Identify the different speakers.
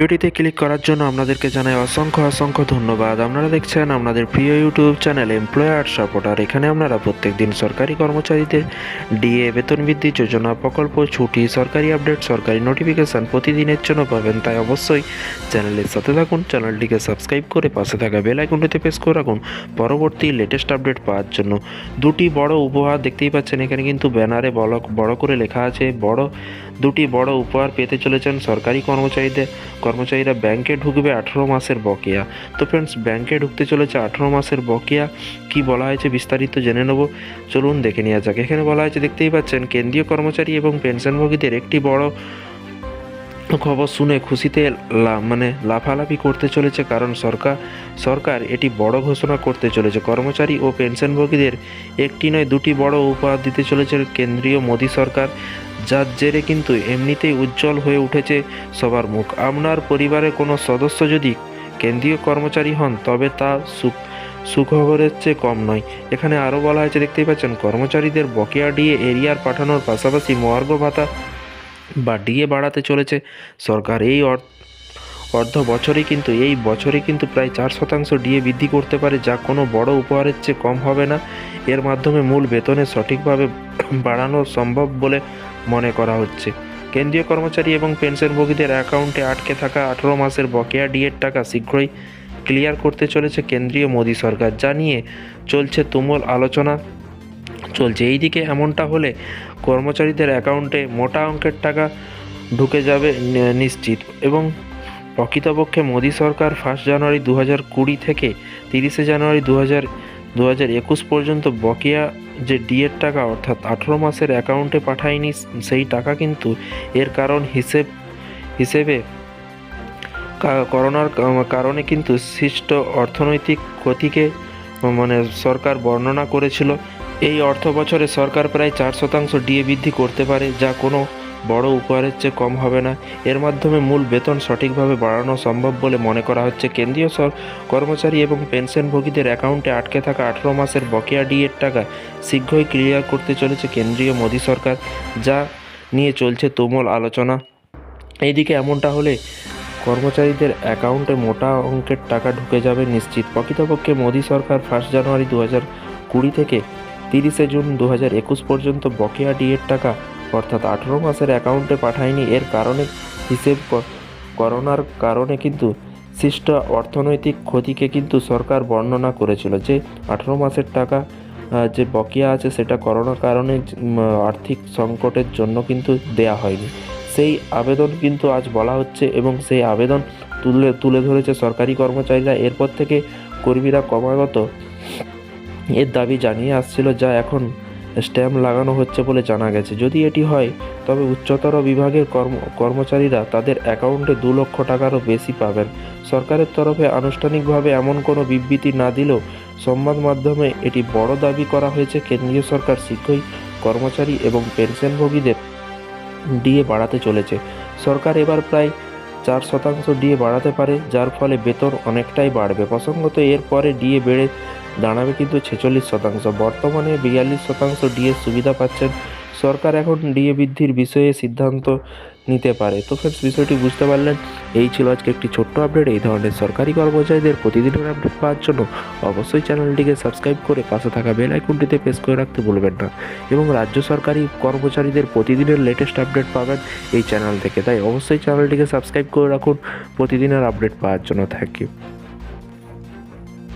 Speaker 1: ভিডিওটিতে ক্লিক করার জন্য আপনাদেরকে জানাই অসংখ্য অসংখ্য ধন্যবাদ। আপনারা দেখছেন আপনাদের প্রিয় ইউটিউব চ্যানেল এমপ্লয়ার সাপোর্টার এখানে আপনারা প্রত্যেক দিন সরকারি কর্মচারীদের ডিএ বেতন বৃদ্ধি যোজনা, প্রকল্প, ছুটি, সরকারি আপডেট, সরকারি নোটিফিকেশন প্রতিদিনের জন্য পাবেন। তাই অবশ্যই চ্যানেলের সাথে থাকুন, চ্যানেলটিকে সাবস্ক্রাইব করে পাশে থাকা বেল আইকনটিতে প্রেস করে রাখুন। পরবর্তী লেটেস্ট আপডেট পাওয়ার জন্য দুটি বড় উপহার দেখতেই পাচ্ছেন, এখানে কিন্তু ব্যানারে বড় বড় করে লেখা আছে, বড়, দুটি বড় উপহার পেতে চলেছেন সরকারি কর্মচারীদের কর্মচারীরা ব্যাংকে ঢুকবে আঠেরো মাসের বকেয়া। তো ফ্রেন্ডস ব্যাংকে ঢুকতে চলেছে আঠেরো মাসের বকেয়া। কি বলা হয়েছে বিস্তারিত জেনে নেব। চলুন দেখে নেওয়া যাক। এখানে বলা হয়েছে, দেখতেই পাচ্ছেন, কেন্দ্রীয় কর্মচারী এবং পেনশনভোগীদের একটি বড় খবর শুনে খুশিতে মানে লাফালাফি করতে চলেছে কারণ সরকার সরকার এটি বড় ঘোষণা করতে চলেছে। কর্মচারী ও পেনশনভোগীদের একটি নয়, দুটি বড় উপহার দিতে চলেছে কেন্দ্রীয় মোদী সরকার। যার জেরে কিন্তু এমনিতেই উজ্জ্বল হয়ে উঠেছে সবার মুখ। আপনার পরিবারের কোনো সদস্য যদি কেন্দ্রীয় কর্মচারী হন, তবে তা সুখ সুখবরের চেয়ে কম নয়। এখানে আরও বলা হয়েছে, দেখতেই পাচ্ছেন, কর্মচারীদের বকেয়া ডিএ এরিয়ার পাঠানোর পাশাপাশি মহার্ঘ ভাতা বা ডিএ বাড়াতে চলেছে সরকার। এই অর- অর্ধ বছরে কিন্তু, এই বছরে কিন্তু প্রায় চার শতাংশ ডিএ বৃদ্ধি করতে পারে, যা কোনো বড় উপহারের চেয়ে কম হবে না। এর মাধ্যমে মূল বেতনে সঠিকভাবে বাড়ানো সম্ভব বলে মনে করা হচ্ছে। কেন্দ্রীয় কর্মচারী এবং পেনশনভোগীদের অ্যাকাউন্টে আটকে থাকা আঠেরো মাসের বকেয়া ডিএর টাকা শীঘ্রই ক্লিয়ার করতে চলেছে কেন্দ্রীয় মোদী সরকার। যা নিয়ে চলছে তুমুল আলোচনা। চলছে এইদিকে এমনটা হলে কর্মচারীদের অ্যাকাউন্টে মোটা অঙ্কের টাকা ঢুকে যাবে নিশ্চিত। এবং প্রকৃতপক্ষে মোদী সরকার ফার্স্ট জানুয়ারি দু হাজার কুড়ি থেকে তিরিশে জানুয়ারি দু হাজার দু হাজার একুশ পর্যন্ত বকেয়া যে ডিএর টাকা অর্থাৎ আঠেরো মাসের অ্যাকাউন্টে পাঠায়নি, সেই টাকা কিন্তু এর কারণ হিসেব, হিসেবে করোনার কারণে কিন্তু সৃষ্ট অর্থনৈতিক ক্ষতিকে মানে সরকার বর্ণনা করেছিল। এই অর্থ বছরে সরকার প্রায় চার শতাংশ ডিএ বৃদ্ধি করতে পারে, যা কোনো বড় উপহারের চেয়ে কম হবে না। এর মাধ্যমে মূল বেতন সঠিকভাবে বাড়ানো সম্ভব বলে মনে করা হচ্ছে কেন্দ্রীয় সর কর্মচারী এবং পেনশনভোগীদের অ্যাকাউন্টে আটকে থাকা আঠেরো মাসের বকেয়া ডিএর টাকা শীঘ্রই ক্লিয়ার করতে চলেছে কেন্দ্রীয় মোদী সরকার, যা নিয়ে চলছে তুমুল আলোচনা। এইদিকে এমনটা হলে কর্মচারীদের অ্যাকাউন্টে মোটা অঙ্কের টাকা ঢুকে যাবে নিশ্চিত। প্রকৃতপক্ষে মোদী সরকার ফার্স্ট জানুয়ারি দু হাজার কুড়ি থেকে তিরিশে জুন দু হাজার একুশ পর্যন্ত বকেয়া ডিএর টাকা অর্থাৎ আঠেরো মাসের অ্যাকাউন্টে পাঠায়নি। এর কারণে হিসেব করোনার কারণে কিন্তু সৃষ্ট অর্থনৈতিক ক্ষতিকে কিন্তু সরকার বর্ণনা করেছিল যে আঠেরো মাসের টাকা যে বকেয়া আছে সেটা করোনার কারণে আর্থিক সংকটের জন্য কিন্তু দেয়া হয়নি। সেই আবেদন কিন্তু আজ বলা হচ্ছে এবং সেই আবেদন তুলে তুলে ধরেছে সরকারি কর্মচারীরা। এরপর থেকে কর্মীরা ক্রমাগত এর দাবি জানিয়ে আসছিল যা এখন স্ট্যাম্প লাগানো হচ্ছে বলে জানা গেছে। যদি এটি হয়, তবে উচ্চতর বিভাগের কর্ম, কর্মচারীরা তাদের অ্যাকাউন্টে দু লক্ষ টাকারও বেশি পাবেন। সরকারের তরফে আনুষ্ঠানিকভাবে এমন কোনো বিবৃতি না দিলেও সংবাদ মাধ্যমে এটি বড় দাবি করা হয়েছে। কেন্দ্রীয় সরকার শীঘ্রই কর্মচারী এবং পেনশনভোগীদের ডিএ বাড়াতে চলেছে। সরকার এবার প্রায় চার শতাংশ ডিএ বাড়াতে পারে, যার ফলে বেতন অনেকটাই বাড়বে। প্রসঙ্গত এর পরে ডিএ বেড়ে দাঁড়াবে কিন্তু ছেচল্লিশ শতাংশ। বর্তমানে বিয়াল্লিশ শতাংশ ডিএ সুবিধা পাচ্ছেন। সরকার এখন ডিএ বৃদ্ধির বিষয়ে সিদ্ধান্ত নিতে পারে। তো ফ্রেন্ডস বিষয়টি বুঝতে পারলেন। এই ছিল আজকে একটি ছোট্ট আপডেট এই ধরনের সরকারি কর্মচারীদের প্রতিদিনের আপডেট পাওয়ার জন্য অবশ্যই চ্যানেলটিকে সাবস্ক্রাইব করে পাশে থাকা বেল আইকনটিতে প্রেস করে রাখতে ভুলবেন না। এবং রাজ্য সরকারি কর্মচারীদের প্রতিদিনের লেটেস্ট আপডেট পাবেন এই চ্যানেল থেকে। তাই অবশ্যই চ্যানেলটিকে সাবস্ক্রাইব করে রাখুন। প্রতিদিনের আপডেট পাওয়ার জন্য থ্যাংক ইউ